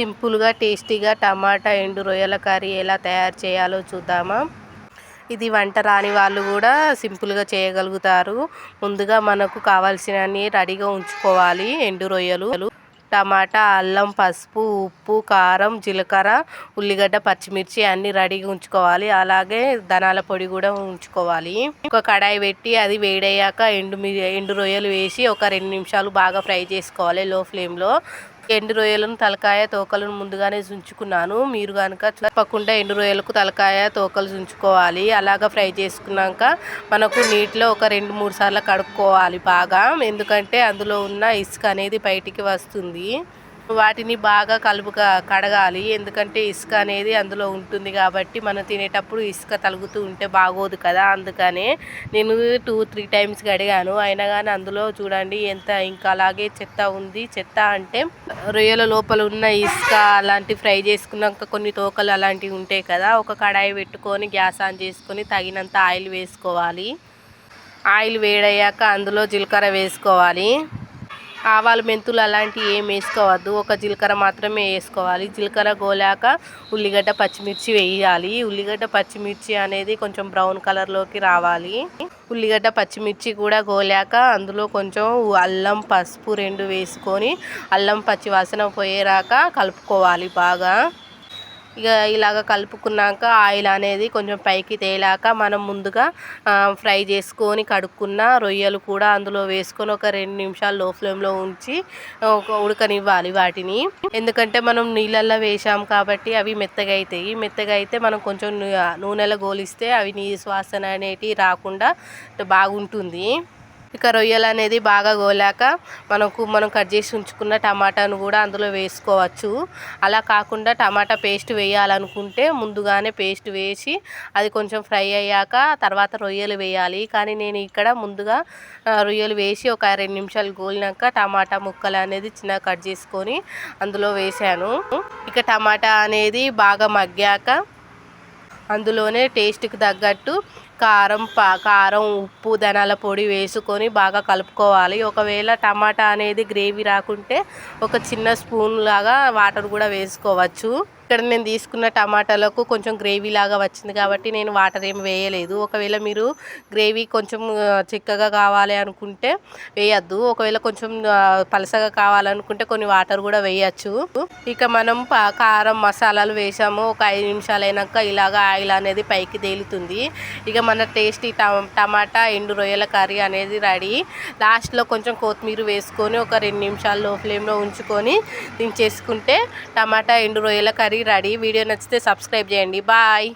సింపుల్గా టేస్టీగా టమాటా ఎండు రొయ్యల కర్రీ ఎలా తయారు చేయాలో చూద్దామా. ఇది వంట రాని వాళ్ళు కూడా సింపుల్గా చేయగలుగుతారు. ముందుగా మనకు కావాల్సినవి రెడీగా ఉంచుకోవాలి. ఎండు రొయ్యలు టమాటా అల్లం పసుపు ఉప్పు కారం జీలకర్ర ఉల్లిగడ్డ పచ్చిమిర్చి అన్నీ రెడీగా ఉంచుకోవాలి. అలాగే ధనాల పొడి కూడా ఉంచుకోవాలి. ఒక కడాయి పెట్టి అది వేడయ్యాక ఎండు ఎండు రొయ్యలు వేసి ఒక రెండు నిమిషాలు బాగా ఫ్రై చేసుకోవాలి లో ఫ్లేమ్లో. ఎండు రొయ్యలను తలకాయ తోకలను ముందుగానే ఉంచుకున్నాను మీరు కనుక తప్పకుండా ఎండు రొయ్యలకు తలకాయ తోకలు ఉంచుకోవాలి అలాగా ఫ్రై చేసుకున్నాక మనకు నీటిలో ఒక రెండు మూడు సార్లు కడుక్కోవాలి బాగా. ఎందుకంటే అందులో ఉన్న ఇసుక అనేది బయటికి వస్తుంది. వాటిని బాగా కలుపుగా కడగాలి. ఎందుకంటే ఇసుక అనేది అందులో ఉంటుంది కాబట్టి మనం తినేటప్పుడు ఇసుక తలుగుతూ ఉంటే బాగోదు కదా. అందుకనే నేను టూ త్రీ టైమ్స్ కడిగాను. అయినా కానీ అందులో చూడండి ఎంత ఇంకా అలాగే చెత్త ఉంది. చెత్త అంటే రొయ్యల లోపల ఉన్న ఇసుక అలాంటి ఫ్రై చేసుకున్నాక కొన్ని తోకలు అలాంటివి ఉంటాయి కదా. ఒక కడాయి పెట్టుకొని గ్యాస్ ఆన్ చేసుకొని తగినంత ఆయిల్ వేసుకోవాలి. ఆయిల్ వేడయ్యాక అందులో జీలకర్ర వేసుకోవాలి. ఆవాలు మెంతులు అలాంటివి ఏం వేసుకోవద్దు. ఒక జీలకర్ర మాత్రమే వేసుకోవాలి. జీలకర్ర గోలాక ఉల్లిగడ్డ పచ్చిమిర్చి వేయాలి. ఉల్లిగడ్డ పచ్చిమిర్చి అనేది కొంచెం బ్రౌన్ కలర్లోకి రావాలి. ఉల్లిగడ్డ పచ్చిమిర్చి కూడా గోలాక అందులో కొంచెం అల్లం పసుపు రెండు వేసుకొని అల్లం పచ్చివాసన పోయేరాక కలుపుకోవాలి బాగా. ఇక ఇలాగ కలుపుకున్నాక ఆయిల్ అనేది కొంచెం పైకి తేలాక మనం ముందుగా ఫ్రై చేసుకొని కడుక్కున్న రొయ్యలు కూడా అందులో వేసుకొని ఒక రెండు నిమిషాలు లో ఫ్లేమ్లో ఉంచి ఉడకనివ్వాలి వాటిని. ఎందుకంటే మనం నీళ్ళల్లో వేసాం కాబట్టి అవి మెత్తగా అవుతాయి మెత్తగా అయితే మనం కొంచెం నూనెలో గోలిస్తే అవి నీ శ్వాసన అనేటివి రాకుండా బాగుంటుంది. ఇక రొయ్యలు అనేది బాగా గోలాక మనకు మనం కట్ చేసి ఉంచుకున్న టమాటాను కూడా అందులో వేసుకోవచ్చు. అలా కాకుండా టమాటా పేస్ట్ వేయాలనుకుంటే ముందుగానే పేస్ట్ వేసి అది కొంచెం ఫ్రై అయ్యాక తర్వాత రొయ్యలు వేయాలి. కానీ నేను ఇక్కడ ముందుగా రొయ్యలు వేసి ఒక రెండు నిమిషాలు గోలినాక టమాటా ముక్కలు అనేది చిన్న కట్ చేసుకొని అందులో వేసాను. ఇక టమాటా అనేది బాగా మగ్గాక అందులోనే టేస్ట్కి తగ్గట్టు కారం పా కారం ఉప్పు ధనాల పొడి వేసుకొని బాగా కలుపుకోవాలి. ఒకవేళ టమాటా అనేది గ్రేవీ రాకుంటే ఒక చిన్న స్పూన్ లాగా వాటర్ కూడా వేసుకోవచ్చు. ఇక్కడ నేను తీసుకున్న టమాటాలకు కొంచెం గ్రేవీ లాగా వచ్చింది కాబట్టి నేను వాటర్ ఏమి వేయలేదు. ఒకవేళ మీరు గ్రేవీ కొంచెం చిక్కగా కావాలి అనుకుంటే వేయద్దు. ఒకవేళ కొంచెం పలసగా కావాలనుకుంటే కొన్ని వాటర్ కూడా వేయచ్చు. ఇక మనం కారం మసాలాలు వేసాము. ఒక ఐదు నిమిషాలు అయినాక ఇలాగ ఆయిల్ అనేది పైకి తేలుతుంది. ఇక మన టేస్టీ టమాటా ఎండు రొయ్యల కర్రీ అనేది రెడీ. లాస్ట్లో కొంచెం కొత్తిమీర వేసుకొని ఒక రెండు నిమిషాలు లో ఫ్లేమ్లో ఉంచుకొని దించేసుకుంటే టమాటా ఎండు రొయ్యల కర్రీ రెడీ వీడియో నచ్చితే సబ్స్క్రైబ్ చేయండి. బాయ్.